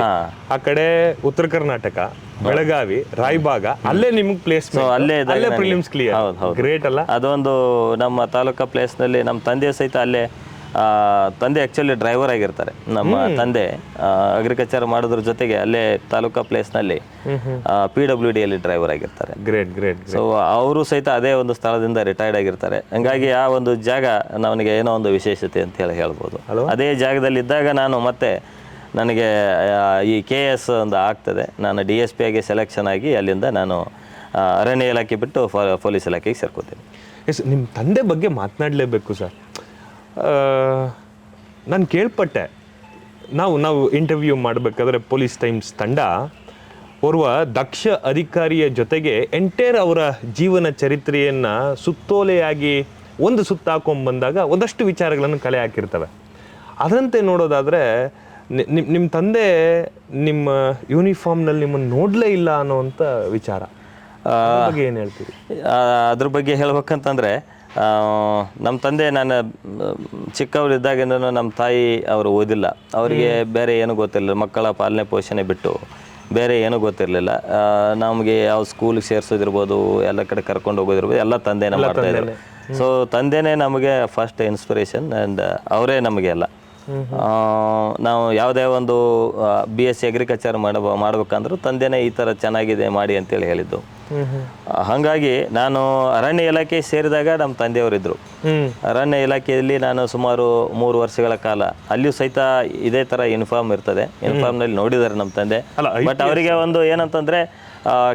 ಆ ಕಡೆ ಉತ್ತರ ಕರ್ನಾಟಕ ಬೆಳಗಾವಿ ರಾಯಬಾಗ ಅಲ್ಲೇ ನಿಮ್ಗೆ ಪ್ಲೇಸ್ ಸೊ ಅಲ್ಲೇ ಇದ್ದಾಗ ಅಲ್ಲೇ ನನಗೆ- ಪ್ರಿಲಿಮ್ಸ್ ಕ್ಲಿಯರ್ ಹೌದು ಗ್ರೇಟ್ ಅಲ್ಲ? ಅದೊಂದು ನಮ್ಮ ತಾಲೂಕಾ ಪ್ಲೇಸ್ನಲ್ಲಿ ನಮ್ಮ ತಂದೆ ಸಹಿತ ಅಲ್ಲೇ ತಂದೆ ಆ್ಯಕ್ಚುಲಿ ಡ್ರೈವರ್ ಆಗಿರ್ತಾರೆ. ನಮ್ಮ ತಂದೆ ಅಗ್ರಿಕಲ್ಚರ್ ಮಾಡೋದ್ರ ಜೊತೆಗೆ ಅಲ್ಲೇ ತಾಲೂಕಾ ಪ್ಲೇಸ್ನಲ್ಲಿ ಪಿ ಡಬ್ಲ್ಯೂ ಡಿಯಲ್ಲಿ ಡ್ರೈವರ್ ಆಗಿರ್ತಾರೆ. ಗ್ರೇಟ್ ಗ್ರೇಟ್ ಸೊ ಅವರು ಸಹಿತ ಅದೇ ಒಂದು ಸ್ಥಳದಿಂದ ರಿಟೈರ್ಡ್ ಆಗಿರ್ತಾರೆ. ಹಂಗಾಗಿ ಆ ಒಂದು ಜಾಗ ನನಗೆ ಏನೋ ಒಂದು ವಿಶೇಷತೆ ಅಂತ ಹೇಳಿ ಹೇಳ್ಬೋದು. ಅದೇ ಜಾಗದಲ್ಲಿ ಇದ್ದಾಗ ನಾನು ಮತ್ತೆ ನನಗೆ ಈ ಕೆ ಎಸ್ ಒಂದು ಆಗ್ತದೆ. ನಾನು ಡಿ ಎಸ್ ಪಿ ಆಗಿ ಸೆಲೆಕ್ಷನ್ ಆಗಿ ಅಲ್ಲಿಂದ ನಾನು ಅರಣ್ಯ ಇಲಾಖೆ ಬಿಟ್ಟು ಪೊಲೀಸ್ ಇಲಾಖೆಗೆ ಸೇರ್ಕೋತೀನಿ. ಎಸ್ ನಿಮ್ಮ ತಂದೆ ಬಗ್ಗೆ ಮಾತನಾಡಲೇಬೇಕು ಸರ್ ನಾನು ಕೇಳ್ಪಟ್ಟೆ. ನಾವು ನಾವು ಇಂಟರ್ವ್ಯೂ ಮಾಡಬೇಕಾದ್ರೆ ಪೊಲೀಸ್ ಟೈಮ್ಸ್ ತಂಡ, ಓರ್ವ ದಕ್ಷ ಅಧಿಕಾರಿಯ ಜೊತೆಗೆ ಎಂಟೇರ್ ಅವರ ಜೀವನ ಚರಿತ್ರೆಯನ್ನು ಸುತ್ತೋಲೆಯಾಗಿ ಒಂದು ಸುತ್ತಾಕೊಂಬಂದಾಗ ಒಂದಷ್ಟು ವಿಚಾರಗಳನ್ನು ಕಲೆ ಹಾಕಿರ್ತವೆ. ಅದರಂತೆ ನೋಡೋದಾದರೆ ನಿಮ್ಮ ನಿಮ್ಮ ತಂದೆ ನಿಮ್ಮ ಯೂನಿಫಾರ್ಮ್ನಲ್ಲಿ ನಿಮ್ಮನ್ನು ನೋಡಲೇ ಇಲ್ಲ ಅನ್ನೋವಂಥ ವಿಚಾರ. ಏನು ಹೇಳ್ತೀರಿ? ಅದ್ರ ಬಗ್ಗೆ ಹೇಳ್ಬೇಕಂತಂದ್ರೆ ನಮ್ಮ ತಂದೆ ನಾನು ಚಿಕ್ಕವರಿದ್ದಾಗಿಂದನೂ ನಮ್ಮ ತಾಯಿ ಅವರು ಓದಿಲ್ಲ. ಅವರಿಗೆ ಬೇರೆ ಏನು ಗೊತ್ತಿರಲಿಲ್ಲ. ಮಕ್ಕಳ ಪಾಲನೆ ಪೋಷಣೆ ಬಿಟ್ಟು ಬೇರೆ ಏನೂ ಗೊತ್ತಿರಲಿಲ್ಲ. ನಮಗೆ ಯಾವ ಸ್ಕೂಲ್ಗೆ ಸೇರಿಸೋದಿರ್ಬೋದು ಎಲ್ಲ ಕಡೆ ಕರ್ಕೊಂಡು ಹೋಗೋದಿರ್ಬೋದು ಎಲ್ಲ ತಂದೆನೇ ಮಾಡ್ತಾ ಇದ್ರು ಸೊ ತಂದೆನೇ ನಮಗೆ ಫಸ್ಟ್ ಇನ್ಸ್ಪಿರೇಷನ್ ಆ್ಯಂಡ್ ಅವರೇ ನಮಗೆ ಎಲ್ಲ. ನಾವು ಯಾವುದೇ ಒಂದು ಬಿ ಎಸ್ ಸಿ ಅಗ್ರಿಕಲ್ಚರ್ ಮಾಡಬ ಮಾಡ್ಬೇಕಂದ್ರೂ ತಂದೆನೇ ಈ ಥರ ಚೆನ್ನಾಗಿದೆ ಮಾಡಿ ಅಂತೇಳಿ ಹೇಳಿದ್ದು. ಹಾಗಾಗಿ ನಾನು ಅರಣ್ಯ ಇಲಾಖೆ ಸೇರಿದಾಗ ನಮ್ಮ ತಂದೆಯವರಿದ್ದರು ಅರಣ್ಯ ಇಲಾಖೆಯಲ್ಲಿ ನಾನು ಸುಮಾರು ಮೂರು ವರ್ಷಗಳ ಕಾಲ ಅಲ್ಲಿಯೂ ಸಹಿತ ಇದೇ ಥರ ಯೂನಿಫಾರ್ಮ್ ಇರ್ತದೆ. ಯೂನಿಫಾರ್ಮ್ನಲ್ಲಿ ನೋಡಿದ್ದಾರೆ ನಮ್ಮ ತಂದೆ. ಬಟ್ ಅವರಿಗೆ ಒಂದು ಏನಂತಂದರೆ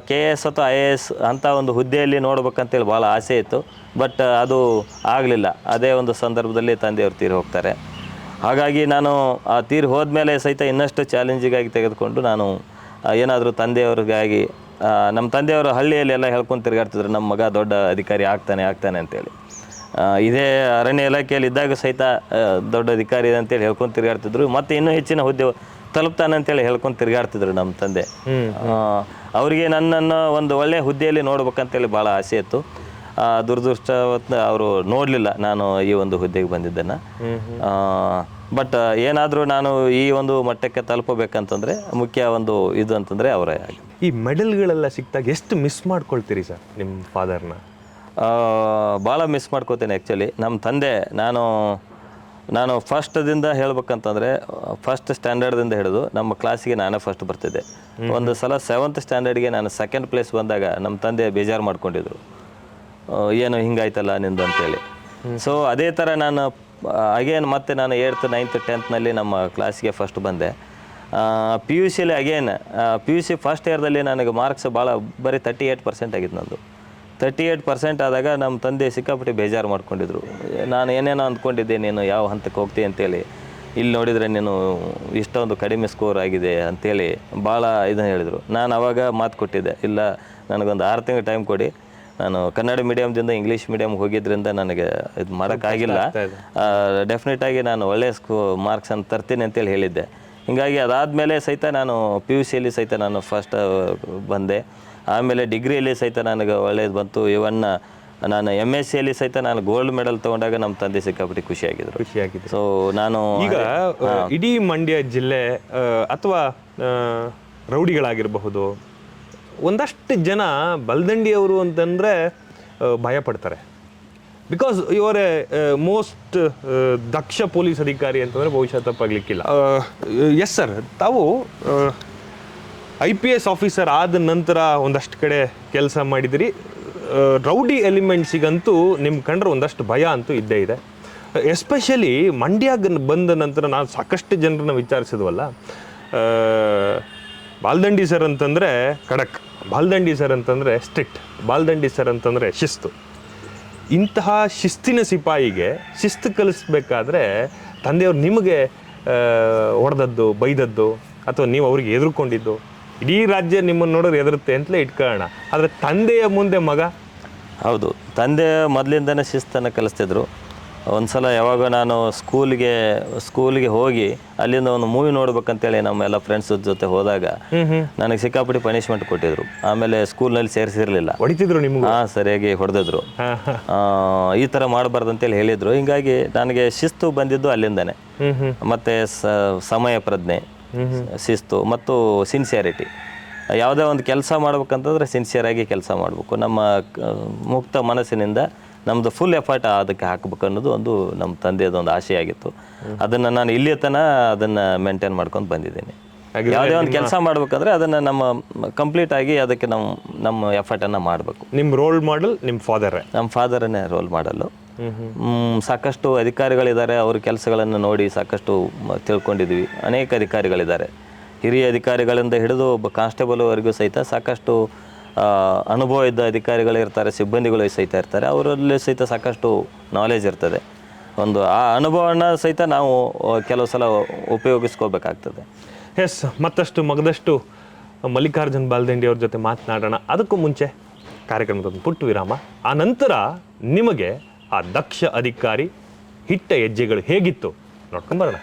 ಕೆ ಎಸ್ ಅಥವಾ ಐ ಎ ಎಸ್ ಅಂತ ಒಂದು ಹುದ್ದೆಯಲ್ಲಿ ನೋಡ್ಬೇಕಂತೇಳಿ ಭಾಳ ಆಸೆ ಇತ್ತು. ಬಟ್ ಅದು ಆಗಲಿಲ್ಲ. ಅದೇ ಒಂದು ಸಂದರ್ಭದಲ್ಲಿ ತಂದೆಯವರು ತೀರಿ ಹೋಗ್ತಾರೆ. ಹಾಗಾಗಿ ನಾನು ಆ ತೀರಿ ಹೋದ್ಮೇಲೆ ಸಹಿತ ಇನ್ನಷ್ಟು ಚಾಲೆಂಜಿಗಾಗಿ ತೆಗೆದುಕೊಂಡು ನಾನು ಏನಾದರೂ ತಂದೆಯವ್ರಿಗಾಗಿ ನಮ್ಮ ತಂದೆಯವರು ಹಳ್ಳಿಯಲ್ಲಿ ಎಲ್ಲ ಹೇಳ್ಕೊಂಡು ತಿರುಗಾಡ್ತಿದ್ರು ನಮ್ಮ ಮಗ ದೊಡ್ಡ ಅಧಿಕಾರಿ ಆಗ್ತಾನೆ ಆಗ್ತಾನೆ ಅಂತೇಳಿ. ಇದೇ ಅರಣ್ಯ ಇಲಾಖೆಯಲ್ಲಿ ಇದ್ದಾಗ ಸಹಿತ ದೊಡ್ಡ ಅಧಿಕಾರಿ ಇದೆ ಅಂತೇಳಿ ಹೇಳ್ಕೊಂಡು ತಿರುಗಾಡ್ತಿದ್ರು. ಮತ್ತು ಇನ್ನೂ ಹೆಚ್ಚಿನ ಹುದ್ದೆ ತಲುಪ್ತಾನೆ ಅಂತೇಳಿ ಹೇಳ್ಕೊಂಡು ತಿರುಗಾಡ್ತಿದ್ರು ನಮ್ಮ ತಂದೆ. ಅವರಿಗೆ ನನ್ನನ್ನು ಒಂದು ಒಳ್ಳೆಯ ಹುದ್ದೆಯಲ್ಲಿ ನೋಡ್ಬೇಕಂತೇಳಿ ಭಾಳ ಆಸೆ ಇತ್ತು. ಆ, ದುರದೃಷ್ಟವತ್ತ ಅವರು ನೋಡಲಿಲ್ಲ ನಾನು ಈ ಒಂದು ಹುದ್ದೆಗೆ ಬಂದಿದ್ದನ್ನು. ಬಟ್ ಏನಾದರೂ ನಾನು ಈ ಒಂದು ಮಟ್ಟಕ್ಕೆ ತಲುಪಬೇಕಂತಂದರೆ ಮುಖ್ಯ ಒಂದು ಇದು ಅಂತಂದರೆ ಅವರೇ ಆಗಿ ಈ ಮೆಡಲ್ಗಳೆಲ್ಲ ಸಿಕ್ತಾಗ ಎಷ್ಟು ಮಿಸ್ ಮಾಡ್ಕೊಳ್ತೀರಿ ಸರ್ ನಿಮ್ಮ ಫಾದರ್ನ ಭಾಳ ಮಿಸ್ ಮಾಡ್ಕೋತೇನೆ ಆ್ಯಕ್ಚುಲಿ ನಮ್ಮ ತಂದೆ ನಾನು ನಾನು ಫಸ್ಟ್ದಿಂದ ಹೇಳ್ಬೇಕಂತಂದರೆ ಫಸ್ಟ್ ಸ್ಟ್ಯಾಂಡರ್ಡ್ದಿಂದ ಹಿಡಿದು ನಮ್ಮ ಕ್ಲಾಸಿಗೆ ನಾನೇ ಫಸ್ಟ್ ಬರ್ತಿದ್ದೆ. ಒಂದು ಸಲ ಸೆವೆಂತ್ ಸ್ಟ್ಯಾಂಡರ್ಡ್ಗೆ ನಾನು ಸೆಕೆಂಡ್ ಪ್ಲೇಸ್ ಬಂದಾಗ ನಮ್ಮ ತಂದೆ ಬೇಜಾರು ಮಾಡ್ಕೊಂಡಿದ್ರು. ಏನು ಹಿಂಗಾಯ್ತಲ್ಲ ನಿಂದು ಅಂತೇಳಿ. ಸೊ ಅದೇ ಥರ ನಾನು ಅಗೇನ್ ಮತ್ತೆ ನಾನು ಏಯ್ತ್ ನೈನ್ತ್ ಟೆಂತ್ನಲ್ಲಿ ನಮ್ಮ ಕ್ಲಾಸಿಗೆ ಫಸ್ಟ್ ಬಂದೆ. P U ಸಿಲಿ again P U C first ಇಯರ್ದಲ್ಲಿ ನನಗೆ ಮಾರ್ಕ್ಸ್ ಭಾಳ, ಬರೀ ತರ್ಟಿ ಏಯ್ಟ್ ಪರ್ಸೆಂಟ್ ಆಗಿತ್ತು ನಂದು. ತರ್ಟಿ ಏಯ್ಟ್ ಪರ್ಸೆಂಟ್ ಆದಾಗ ನಮ್ಮ ತಂದೆ ಸಿಕ್ಕಾಪಟ್ಟೆ ಬೇಜಾರು ಮಾಡ್ಕೊಂಡಿದ್ರು. ನಾನು ಏನೇನೋ ಅಂದ್ಕೊಂಡಿದ್ದೆ, ನೀನು ಯಾವ ಹಂತಕ್ಕೆ ಹೋಗ್ತೀನಿ ಅಂತೇಳಿ. ಇಲ್ಲಿ ನೋಡಿದರೆ ನೀನು ಇಷ್ಟೊಂದು ಕಡಿಮೆ ಸ್ಕೋರ್ ಆಗಿದೆ ಅಂತೇಳಿ ಭಾಳ ಇದನ್ನು ಹೇಳಿದರು. ನಾನು ಅವಾಗ ಮಾತು ಕೊಟ್ಟಿದ್ದೆ, ಇಲ್ಲ, ನನಗೊಂದು ಆರು ತಿಂಗಳು ಟೈಮ್ ಕೊಡಿ. ನಾನು ಕನ್ನಡ ಮೀಡಿಯಮ್ದಿಂದ ಇಂಗ್ಲೀಷ್ ಮೀಡಿಯಮ್ ಹೋಗಿದ್ರಿಂದ ನನಗೆ ಇದು ಮಾಡೋಕ್ಕಾಗಿಲ್ಲ ಡೆಫಿನೆಟ್ ಆಗಿ ನಾನು ಒಳ್ಳೆಯ ಮಾರ್ಕ್ಸ್ ಅಂತ ತರ್ತೀನಿ ಅಂತೇಳಿ ಹೇಳಿದ್ದೆ. ಹೀಗಾಗಿ ಅದಾದಮೇಲೆ ಸಹಿತ ನಾನು ಪಿ ಯು ಸಿಯಲ್ಲಿ ಸಹಿತ ನಾನು ಫಸ್ಟ್ ಬಂದೆ. ಆಮೇಲೆ ಡಿಗ್ರಿಯಲ್ಲಿ ಸಹಿತ ನನಗೆ ಒಳ್ಳೇದು ಬಂತು. ಇವನ್ ನಾನು ಎಂ ಎಸ್ ಸಿಯಲ್ಲಿ ಸಹಿತ ನಾನು ಗೋಲ್ಡ್ ಮೆಡಲ್ ತಗೊಂಡಾಗ ನಮ್ಮ ತಂದೆ ಸಿಕ್ಕಾಪಟ್ಟಿ ಖುಷಿಯಾಗಿದ್ರು. ಖುಷಿಯಾಗಿದೆ ಸೊ ನಾನು ಈಗ ಇಡೀ ಮಂಡ್ಯ ಜಿಲ್ಲೆ ಅಥವಾ ರೌಡಿಗಳಾಗಿರಬಹುದು ಒಂದಷ್ಟು ಜನ ಬಲ್ದಂಡಿಯವರು ಅಂತಂದರೆ ಭಯಪಡ್ತಾರೆ. ಭಯ ಪಡ್ತಾರೆ ಬಿಕಾಸ್ ಇವರ ಮೋಸ್ಟ್ ದಕ್ಷ ಪೊಲೀಸ್ ಅಧಿಕಾರಿ ಅಂತಂದರೆ ಬಹುಶಃ ತಪ್ಪಾಗಲಿಕ್ಕಿಲ್ಲ. ಎಸ್ ಸರ್ ತಾವು ಐ ಪಿ ಎಸ್ ಆಫೀಸರ್ ಆದ ನಂತರ ಒಂದಷ್ಟು ಕಡೆ ಕೆಲಸ ಮಾಡಿದಿರಿ. ರೌಡಿ ಎಲಿಮೆಂಟ್ಸಿಗಂತೂ ನಿಮ್ಮ ಕಂಡ್ರೆ ಒಂದಷ್ಟು ಭಯ ಅಂತೂ ಇದ್ದೇ ಇದೆ. ಎಸ್ಪೆಷಲಿ ಮಂಡ್ಯಾಗ ಬಂದ ನಂತರ ನಾನು ಸಾಕಷ್ಟು ಜನರನ್ನ ವಿಚಾರಿಸಿದ್ವಲ್ಲ. ಬಾಲ್ದಂಡಿ ಸರ್ ಅಂತಂದರೆ ಖಡಕ್ ಬಾಲ್ದಂಡಿ ಸರ್ ಅಂತಂದರೆ ಸ್ಟ್ರಿಕ್ಟ್. ಬಾಲ್ದಂಡಿ ಸರ್ ಅಂತಂದರೆ ಶಿಸ್ತು. ಇಂತಹ ಶಿಸ್ತಿನ ಸಿಪಾಯಿಗೆ ಶಿಸ್ತು ಕಲಿಸ್ಬೇಕಾದ್ರೆ ತಂದೆಯವ್ರು ನಿಮಗೆ ಹೊಡೆದದ್ದು, ಬೈದದ್ದು, ಅಥವಾ ನೀವು ಅವ್ರಿಗೆ ಎದುರುಕೊಂಡಿದ್ದು, ಇಡೀ ರಾಜ್ಯ ನಿಮ್ಮನ್ನು ನೋಡಿದ್ರೆ ಎದುರುತ್ತೆ ಅಂತಲೇ ಇಟ್ಕೊಳ್ಳೋಣ. ಆದರೆ ತಂದೆಯ ಮುಂದೆ ಮಗ? ಹೌದು. ತಂದೆ ಮೊದಲಿಂದನೇ ಶಿಸ್ತನ್ನು ಕಲಿಸ್ತಿದ್ರು. ಒಂದು ಸಲ ಯಾವಾಗ ನಾನು ಸ್ಕೂಲ್ಗೆ ಸ್ಕೂಲ್ಗೆ ಹೋಗಿ ಅಲ್ಲಿಂದ ಒಂದು ಮೂವಿ ನೋಡ್ಬೇಕಂತೇಳಿ ನಮ್ಮೆಲ್ಲ ಫ್ರೆಂಡ್ಸ್ ಜೊತೆ ಹೋದಾಗ ನನಗೆ ಸಿಕ್ಕಾಪಟ್ಟಿ ಪನಿಷ್ಮೆಂಟ್ ಕೊಟ್ಟಿದ್ರು. ಆಮೇಲೆ ಸ್ಕೂಲ್ನಲ್ಲಿ ಸೇರಿಸಿರ್ಲಿಲ್ಲ. ಹೊಡಿತಿದ್ರು ನಿಮ್ಗೆ? ಹಾಂ ಸರಿಯಾಗಿ ಹೊಡೆದಿದ್ರು. ಈ ಥರ ಮಾಡಬಾರ್ದು ಅಂತೇಳಿ ಹೇಳಿದರು. ಹಿಂಗಾಗಿ ನನಗೆ ಶಿಸ್ತು ಬಂದಿದ್ದು ಅಲ್ಲಿಂದನೇ. ಮತ್ತು ಸಮಯ ಪ್ರಜ್ಞೆ ಶಿಸ್ತು ಮತ್ತು ಸಿನ್ಸಿಯಾರಿಟಿ ಯಾವುದೇ ಒಂದು ಕೆಲಸ ಮಾಡ್ಬೇಕಂತಂದ್ರೆ ಸಿನ್ಸಿಯರಾಗಿ ಕೆಲಸ ಮಾಡಬೇಕು. ನಮ್ಮ ಮುಕ್ತ ಮನಸ್ಸಿನಿಂದ ನಮ್ಮದು ಫುಲ್ ಎಫರ್ಟ್ ಅದಕ್ಕೆ ಹಾಕಬೇಕು ಅನ್ನೋದು ಒಂದು ನಮ್ಮ ತಂದೆಯದು ಒಂದು ಆಸೆ ಆಗಿತ್ತು ಅದನ್ನು ನಾನು ಇಲ್ಲಿಯ ತನ ಅದನ್ನು ಮೇಂಟೈನ್ ಮಾಡ್ಕೊಂಡು ಬಂದಿದ್ದೀನಿ. ಯಾವುದೇ ಒಂದು ಕೆಲಸ ಮಾಡ್ಬೇಕಂದ್ರೆ ಅದನ್ನು ನಮ್ಮ ಕಂಪ್ಲೀಟ್ ಆಗಿ ಅದಕ್ಕೆ ನಮ್ಮ ನಮ್ಮ ಎಫರ್ಟನ್ನು ಮಾಡಬೇಕು. ನಿಮ್ಮ ರೋಲ್ ಮಾಡೆಲ್ ನಿಮ್ಮ ಫಾದರೇ ನಮ್ಮ ಫಾದರನ್ನೇ ರೋಲ್ ಮಾಡಲು ಸಾಕಷ್ಟು ಅಧಿಕಾರಿಗಳಿದ್ದಾರೆ ಅವ್ರ ಕೆಲಸಗಳನ್ನು ನೋಡಿ ಸಾಕಷ್ಟು ತಿಳ್ಕೊಂಡಿದ್ವಿ. ಅನೇಕ ಅಧಿಕಾರಿಗಳಿದ್ದಾರೆ. ಹಿರಿಯ ಅಧಿಕಾರಿಗಳಿಂದ ಹಿಡಿದು ಒಬ್ಬ ಕಾನ್ಸ್ಟೇಬಲ್ವರೆಗೂ ಸಹಿತ ಸಾಕಷ್ಟು ಅನುಭವ ಇದ್ದ ಅಧಿಕಾರಿಗಳು ಇರ್ತಾರೆ, ಸಿಬ್ಬಂದಿಗಳು ಸಹಿತ ಇರ್ತಾರೆ. ಅವರಲ್ಲಿ ಸಹಿತ ಸಾಕಷ್ಟು ನಾಲೆಜ್ ಇರ್ತದೆ. ಒಂದು ಆ ಅನುಭವನ ಸಹಿತ ನಾವು ಕೆಲವು ಸಲ ಉಪಯೋಗಿಸ್ಕೋಬೇಕಾಗ್ತದೆ. ಎಸ್ ಮತ್ತಷ್ಟು ಮಗದಷ್ಟು ಮಲ್ಲಿಕಾರ್ಜುನ್ ಬಾಲ್ದಂಡಿ ಅವ್ರ ಜೊತೆ ಮಾತನಾಡೋಣ. ಅದಕ್ಕೂ ಮುಂಚೆ ಕಾರ್ಯಕ್ರಮದ ಒಂದು ಪುಟ್ಟ ವಿರಾಮ. ಆ ನಂತರ ನಿಮಗೆ ಆ ದಕ್ಷ ಅಧಿಕಾರಿ, ಹಿಟ್ಟ ಹೆಜ್ಜೆಗಳು ಹೇಗಿತ್ತು ನೋಡ್ಕೊಂಬರೋಣ